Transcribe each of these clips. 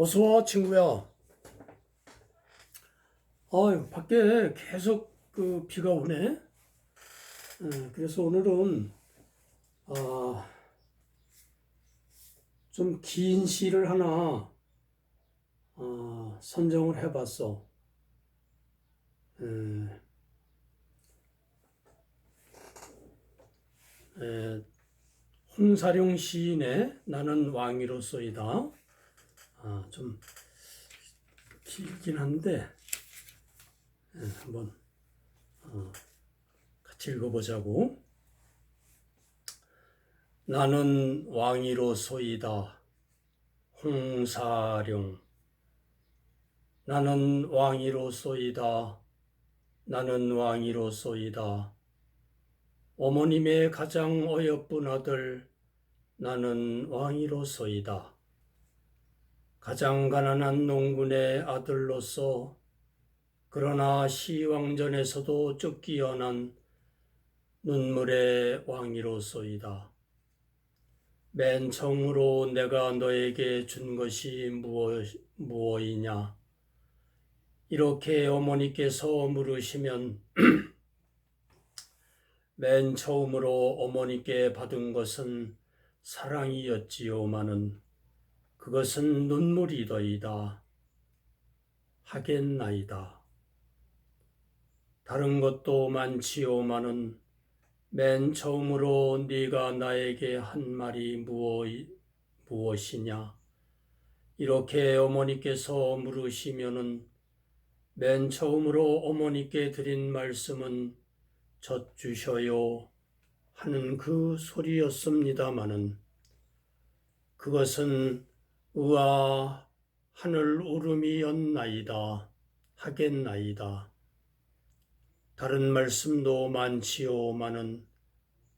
어서와 친구야. 아유 밖에 계속 그 비가 오네. 예, 그래서 오늘은 아, 좀 긴 시를 하나 아, 선정을 해봤어. 예, 예, 홍사룡 시인의 나는 왕이로소이다. 아, 좀 길긴 한데 예, 한번 어, 같이 읽어보자고. 나는 왕이로 소이다. 홍사룡. 나는 왕이로 소이다. 나는 왕이로 소이다. 어머님의 가장 어여쁜 아들, 나는 왕이로 소이다. 가장 가난한 농군의 아들로서 그러나 시왕전에서도 쫓기어난 눈물의 왕이로소이다. 맨 처음으로 내가 너에게 준 것이 무엇, 무엇이냐? 이렇게 어머니께서 물으시면 맨 처음으로 어머니께 받은 것은 사랑이었지요마는 그것은 눈물이더이다. 하겠나이다. 다른 것도 많지요마는 맨 처음으로 네가 나에게 한 말이 무엇, 무엇이냐? 이렇게 어머니께서 물으시면은 맨 처음으로 어머니께 드린 말씀은 젖 주셔요 하는 그 소리였습니다마는 그것은 우아 하늘 울음이었나이다 하겠나이다. 다른 말씀도 많지요마는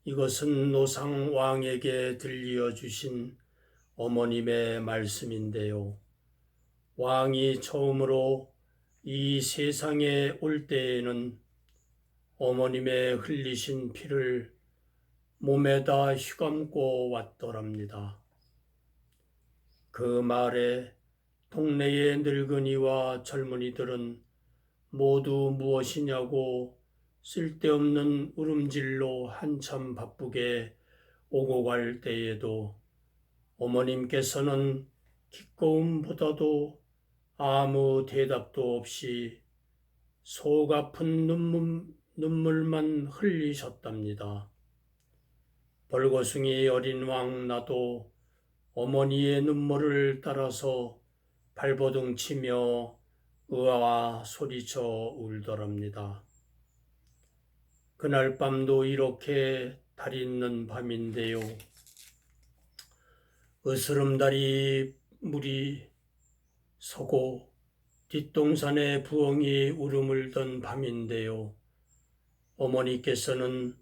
이것은 노상 왕에게 들려 주신 어머님의 말씀인데요. 왕이 처음으로 이 세상에 올 때에는 어머님의 흘리신 피를 몸에다 휘감고 왔더랍니다. 그 말에 동네의 늙은이와 젊은이들은 모두 무엇이냐고 쓸데없는 울음질로 한참 바쁘게 오고 갈 때에도 어머님께서는 기꺼움보다도 아무 대답도 없이 속 아픈 눈물, 눈물만 흘리셨답니다. 벌거숭이 어린 왕 나도 어머니의 눈물을 따라서 발버둥 치며 의아와 소리쳐 울더랍니다. 그날 밤도 이렇게 달 있는 밤인데요. 으스름다리 물이 서고 뒷동산에 부엉이 울음을 던 밤인데요. 어머니께서는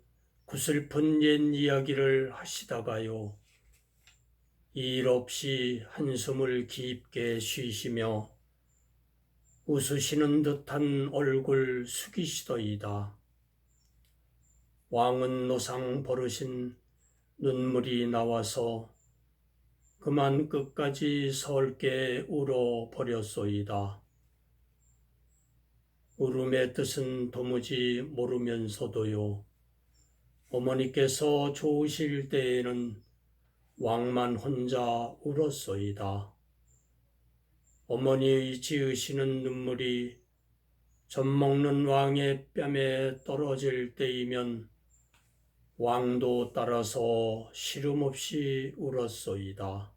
구슬픈 옛 이야기를 하시다가요. 일 없이 한숨을 깊게 쉬시며 웃으시는 듯한 얼굴 숙이시더이다. 왕은 노상 버르신 눈물이 나와서 그만 끝까지 설게 울어 버렸소이다. 울음의 뜻은 도무지 모르면서도요. 어머니께서 좋으실 때에는 왕만 혼자 울었소이다. 어머니의 지으시는 눈물이 젖 먹는 왕의 뺨에 떨어질 때이면 왕도 따라서 시름없이 울었소이다.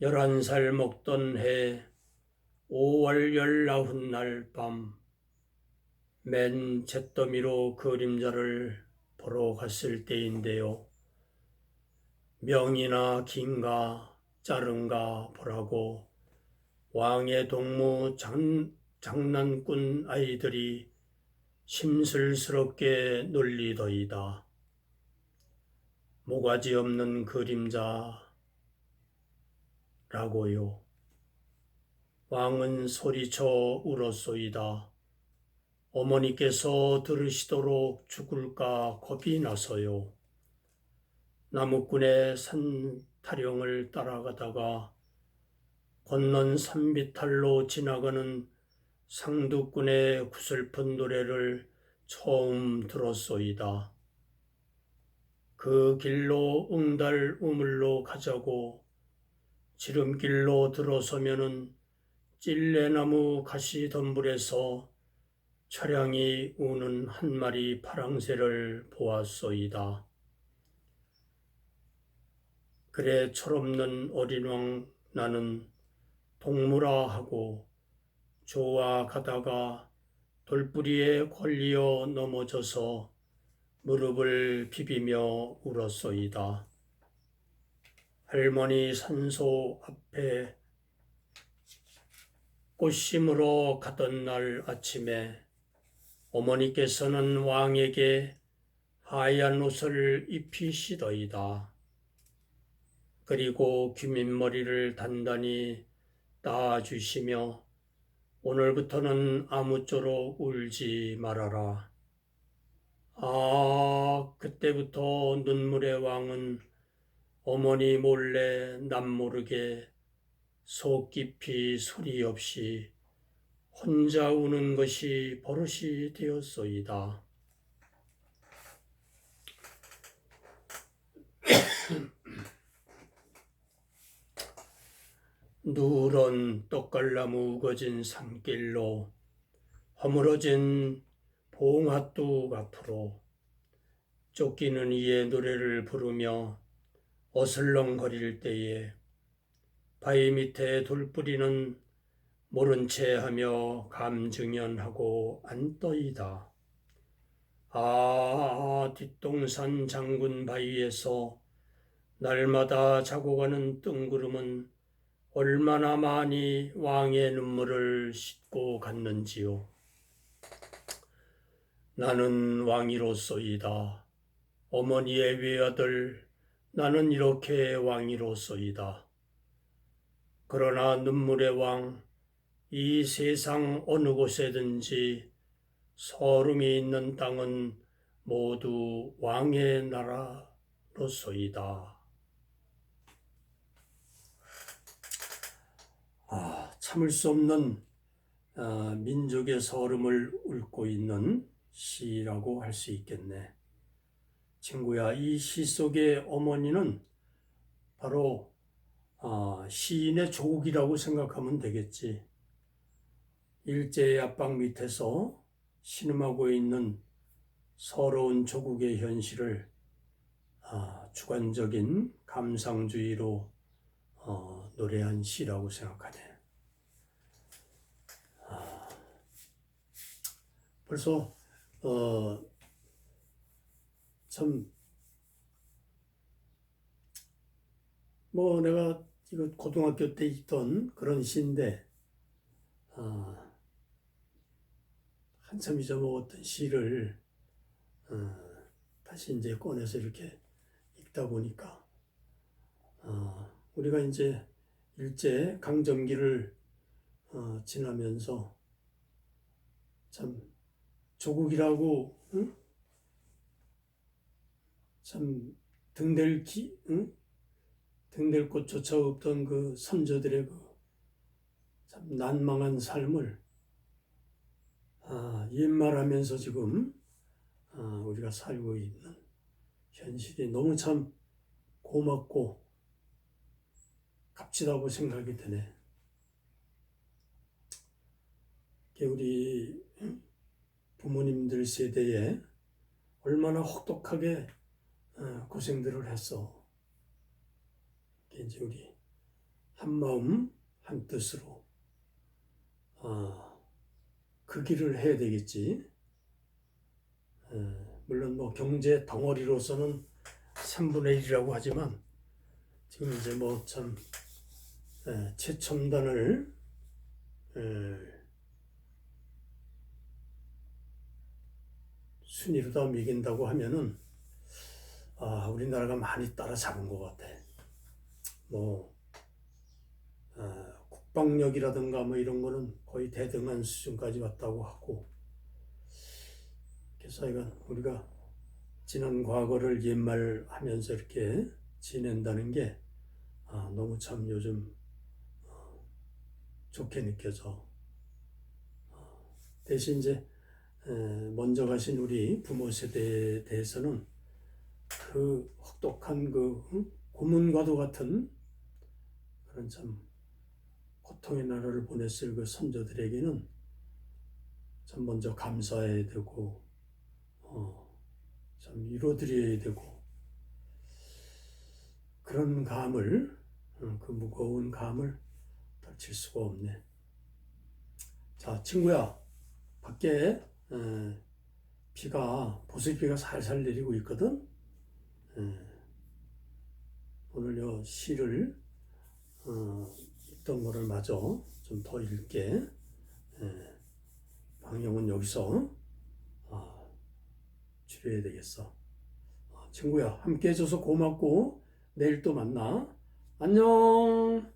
열한 살 먹던 해 5월 열나흔 날 밤, 맨 잿더미로 그림자를 보러 갔을 때인데요. 명이나 긴가 짜른가 보라고 왕의 동무 장, 장난꾼 아이들이 심술스럽게 놀리더이다. 모가지 없는 그림자라고요. 왕은 소리쳐 울었소이다. 어머니께서 들으시도록 죽을까 겁이 나서요. 나무꾼의 산 타령을 따라가다가 건넌 산비탈로 지나가는 상두꾼의 구슬픈 노래를 처음 들었소이다. 그 길로 응달 우물로 가자고 지름길로 들어서면은 찔레나무 가시 덤불에서 차량이 우는 한 마리 파랑새를 보았소이다. 그래 철없는 어린왕 나는 동무라 하고 좋아 가다가 돌뿌리에 걸리어 넘어져서 무릎을 비비며 울었소이다. 할머니 산소 앞에 꽃심으로 가던 날 아침에 어머니께서는 왕에게 하얀 옷을 입히시더이다. 그리고 귀민머리를 단단히 따주시며 오늘부터는 아무쪼록 울지 말아라. 아, 그때부터 눈물의 왕은 어머니 몰래 남 모르게 속 깊이 소리 없이 혼자 우는 것이 버릇이 되었소이다. 누런 떡갈나무 우거진 산길로 허물어진 봉화뚝 앞으로 쫓기는 이의 노래를 부르며 어슬렁거릴 때에 바위 밑에 돌뿌리는 모른 채 하며 감증연하고 안떠이다. 아, 뒷동산 장군 바위에서 날마다 자고 가는 뜬구름은 얼마나 많이 왕의 눈물을 씻고 갔는지요. 나는 왕이로소이다. 어머니의 외아들, 나는 이렇게 왕이로소이다. 그러나 눈물의 왕, 이 세상 어느 곳에든지 서름이 있는 땅은 모두 왕의 나라로소이다. 아, 참을 수 없는 아, 민족의 서름을 읊고 있는 시라고 할 수 있겠네. 친구야, 이 시 속의 어머니는 바로 아, 시인의 조국이라고 생각하면 되겠지. 일제의 압박 밑에서 신음하고 있는 서러운 조국의 현실을 아, 주관적인 감상주의로 어, 노래한 시라고 생각하네. 아, 벌써 어, 참, 뭐 내가 이거 고등학교 때 있던 그런 시인데, 아, 한참 잊어먹었던 시를 어, 다시 이제 꺼내서 이렇게 읽다 보니까 어, 우리가 이제 일제 강점기를 어, 지나면서 참 조국이라고 응? 참 등댈 기, 응? 등댈 곳조차 없던 그 선조들의 그 참 난망한 삶을 아, 옛말하면서 지금 아, 우리가 살고 있는 현실이 너무 참 고맙고 값지다고 생각이 드네. 우리 부모님들 세대에 얼마나 혹독하게 어, 고생들을 했어. 이제 우리 한 마음 한 뜻으로 어, 그 길을 해야 되겠지. 어, 물론 뭐 경제 덩어리로서는 3분의 1이라고 하지만 지금 이제 뭐 참 최첨단을 순위로 다 매긴다고 하면은 아, 우리나라가 많이 따라잡은 것 같아. 뭐 아, 국방력이라든가 뭐 이런 거는 거의 대등한 수준까지 왔다고 하고 그래서 이건 우리가 지난 과거를 옛말하면서 이렇게 지낸다는 게 아, 너무 참 요즘 어, 좋게 느껴져. 어, 대신 이제 에, 먼저 가신 우리 부모 세대에 대해서는 그 혹독한 그 응? 고문과도 같은 그런 참 고통의 나라를 보냈을 그 선조들에게는 참 먼저 감사해야 되고 어, 참 이뤄드려야 되고 그런 감을 어, 그 무거운 감을 덜칠 수가 없네. 자 친구야 밖에 에, 비가 보슬비가 살살 내리고 있거든. 에, 오늘 요 시를 어, 있던 거를 마저 좀 더 읽게. 에, 방영은 여기서 아, 줄여야 되겠어. 어, 친구야 함께 해줘서 고맙고 내일 또 만나. 안녕.